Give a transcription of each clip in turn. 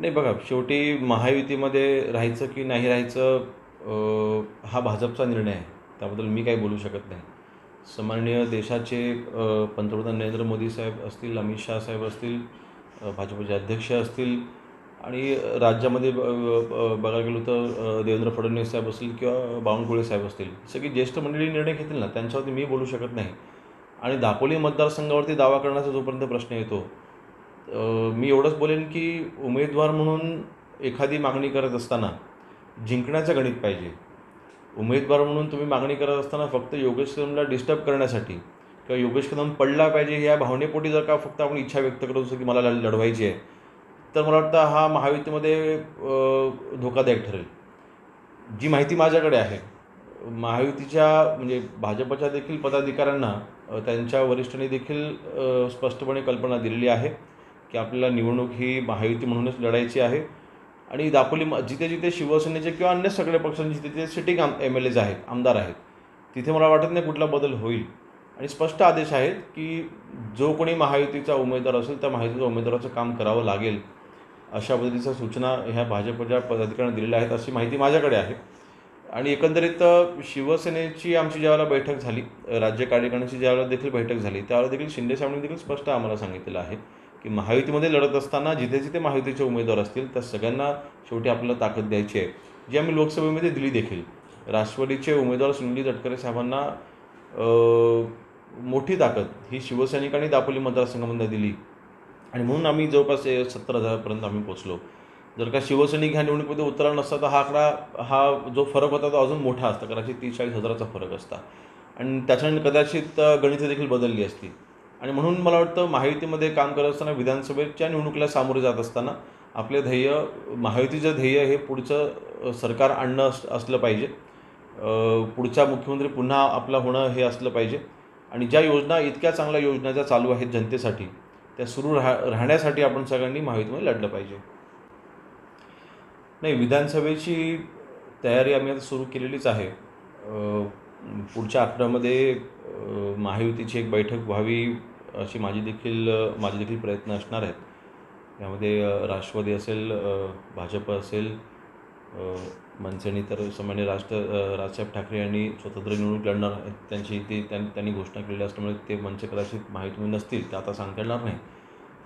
नाही बघा शेवटी महायुतीमध्ये राहायचं की नाही राहायचं हा भाजपचा निर्णय आहे. त्याबद्दल मी काही बोलू शकत नाही. सन्माननीय देशाचे पंतप्रधान नरेंद्र मोदी साहेब असतील अमित शाह साहेब असतील भाजपचे अध्यक्ष असतील आणि राज्यामध्ये ब- ब- बघायला गेलो तर देवेंद्र फडणवीस साहेब असतील किंवा बावनकुळे साहेब असतील सगळी ज्येष्ठ मंडळी निर्णय घेतील ना त्यांच्यावरती मी बोलू शकत नाही. आणि दापोली मतदारसंघावरती दावा करण्याचा जोपर्यंत प्रश्न येतो मी एवढंच बोलेन की उमेदवार म्हणून एखादी मागणी करत असताना जिंकण्याचं गणित पाहिजे. उमेदवार म्हणून तुम्ही मागणी करत असताना फक्त योगेश कदमला डिस्टर्ब करण्यासाठी किंवा योगेश कदम पडला पाहिजे या भावनेपोटी जर का फक्त आपण इच्छा व्यक्त करत असतो की मला लढवायची आहे तर मला वाटतं हा महायुतीमध्ये धोकादायक ठरेल. जी माहिती माझ्याकडे आहे महायुतीच्या म्हणजे भाजपच्या देखील पदाधिकाऱ्यांना त्यांच्या वरिष्ठांनी देखील स्पष्टपणे कल्पना दिलेली आहे. की आपल्याला निवडणूक ही महायुती म्हणूनच लढायची आहे. आणि दापोली म जिथे जिथे शिवसेनेचे किंवा अन्य सगळ्या पक्षांचे जिथे सिटिंग आम एम एल एज आहेत आमदार आहेत तिथे मला वाटत नाही कुठला बदल होईल. आणि स्पष्ट आदेश आहेत की जो कोणी महायुतीचा उमेदवार असेल त्या महायुतीच्या उमेदवाराचं काम करावं लागेल अशा पद्धतीच्या सूचना ह्या भाजपच्या पदाधिकाऱ्यांना दिलेल्या आहेत अशी माहिती माझ्याकडे आहे. आणि एकंदरीत शिवसेनेची आमची ज्यावेळेला बैठक झाली राज्य कार्यकारिणीची ज्यावेळेला देखील बैठक झाली त्यावेळेला देखील शिंदे साहेबांनी देखील स्पष्ट आम्हाला सांगितलेलं आहे की महायुतीमध्ये लढत असताना जिथे जिथे महायुतीचे उमेदवार असतील त्या सगळ्यांना शेवटी आपल्याला ताकद द्यायची आहे. जी आम्ही लोकसभेमध्ये दिली देखील. राष्ट्रवादीचे उमेदवार सुनील तटकरे साहेबांना मोठी ताकद. ही शिवसैनिकांनी दापोली मतदारसंघामध्ये दिली. आणि म्हणून आम्ही जवळपास सत्तर हजारापर्यंत आम्ही पोचलो जर का शिवसैनिक ह्या निवडणुकीमध्ये उतरला नसता तर हा आकडा हा जो फरक होता तो अजून मोठा असता. कदाचित तीस चाळीस हजाराचा फरक असता. आणि त्याच्यानंतर कदाचित गणितं देखील बदलली असती. आणि म्हणून मला वाटतं महायुतीमध्ये काम करत असताना विधानसभेच्या निवडणुकीला सामोरे जात असताना आपले ध्येय महायुतीचं ध्येय हे पुढचं सरकार आणणं अस असलं पाहिजे. पुढचा मुख्यमंत्री पुन्हा आपला होणं हे असलं पाहिजे. आणि ज्या योजना इतक्या चांगल्या योजना ज्या चालू आहेत जनतेसाठी त्या सुरू राहा राहण्यासाठी आपण सगळ्यांनी महायुतीमध्ये लढलं पाहिजे. नाही विधानसभेची तयारी आम्ही आता सुरू केलेलीच आहे. पुढच्या आठवड्यामध्ये महायुतीची एक बैठक व्हावी अशी माझी देखील माझे देखील प्रयत्न असणार आहेत. यामध्ये राष्ट्रवादी असेल भाजप असेल अ, मनसेने तर सामान्य राष्ट्र राजसाहेब ठाकरे यांनी स्वतंत्र निवडणूक लढणार आहेत. त्यांची ती त्यां त्यांनी घोषणा केलेली असल्यामुळे ते मनसे कदाचित माहिती नसतील ते आता सांगता येणार नाही.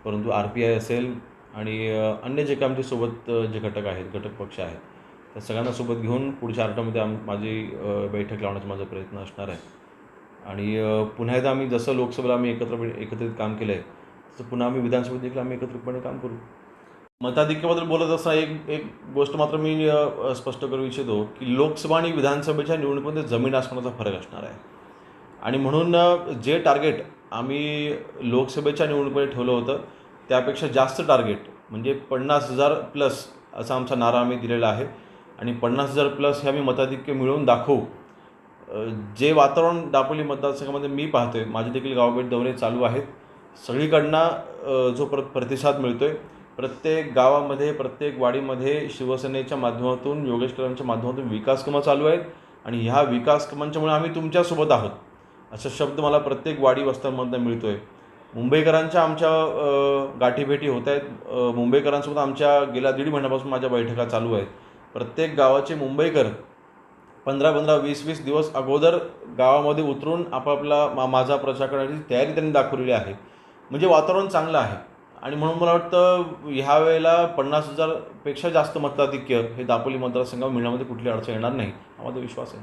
परंतु आर पी आय असेल आणि अन्य जे काय आमच्यासोबत जे घटक आहेत घटक पक्ष आहेत त्या सगळ्यांना सोबत घेऊन पुढच्या आठवड्यामध्ये आम माझी बैठक लावण्याचा माझा प्रयत्न असणार आहे. आणि पुन्हा एकदा आम्ही जसं लोकसभेला आम्ही एकत्र एकत्रित काम केलं आहे तसं पुन्हा आम्ही विधानसभेत देखील आम्ही एकत्रितपणे काम करू. मताधिक्याबद्दल बोलत असताना एक एक गोष्ट मात्र मी स्पष्ट करू इच्छितो की लोकसभा आणि विधानसभेच्या निवडणुकीमध्ये जमीन आसमानाचा फरक असणार आहे. आणि म्हणून जे टार्गेट आम्ही लोकसभेच्या निवडणुकीमध्ये ठेवलं होतं त्यापेक्षा जास्त टार्गेट म्हणजे पन्नास हजार प्लस असा आमचा नारा आम्ही दिलेला आहे. आणि पन्नास हजार प्लस हे आम्ही मताधिक्य मिळवून दाखवू. जे वातावरण दापोली मतदारसंघामध्ये मी पाहतोय माझे देखील गावभेट दौरे चालू आहेत. सगळीकडनं जो प्र प्रतिसाद मिळतोय प्रत्येक गावामध्ये प्रत्येक वाडीमध्ये शिवसेनेच्या माध्यमातून योगेशकरांच्या माध्यमातून विकासकामं चालू आहेत. आणि ह्या विकासकामांच्यामुळे आम्ही तुमच्यासोबत आहोत. असा शब्द मला प्रत्येक वाडी वस्त्यांमधनं आहे मुंबईकरांच्या आमच्या गाठीभेटी होत आहेत. मुंबईकरांसोबत आमच्या गेल्या दीड महिन्यापासून माझ्या बैठका चालू आहेत. प्रत्येक गावाचे मुंबईकर पंधरा पंधरा वीस वीस दिवस अगोदर गावामध्ये उतरून आपापला मा माझा प्रचार करण्याची तयारी त्यांनी दाखवलेली आहे. म्हणजे वातावरण चांगलं आहे. आणि म्हणून मला वाटतं ह्या वेळेला पन्नास हजारपेक्षा जास्त मताधिक्य हे दापोली मतदारसंघावर मिळण्यामध्ये कुठली अडचण येणार नाही. हा माझा विश्वास आहे.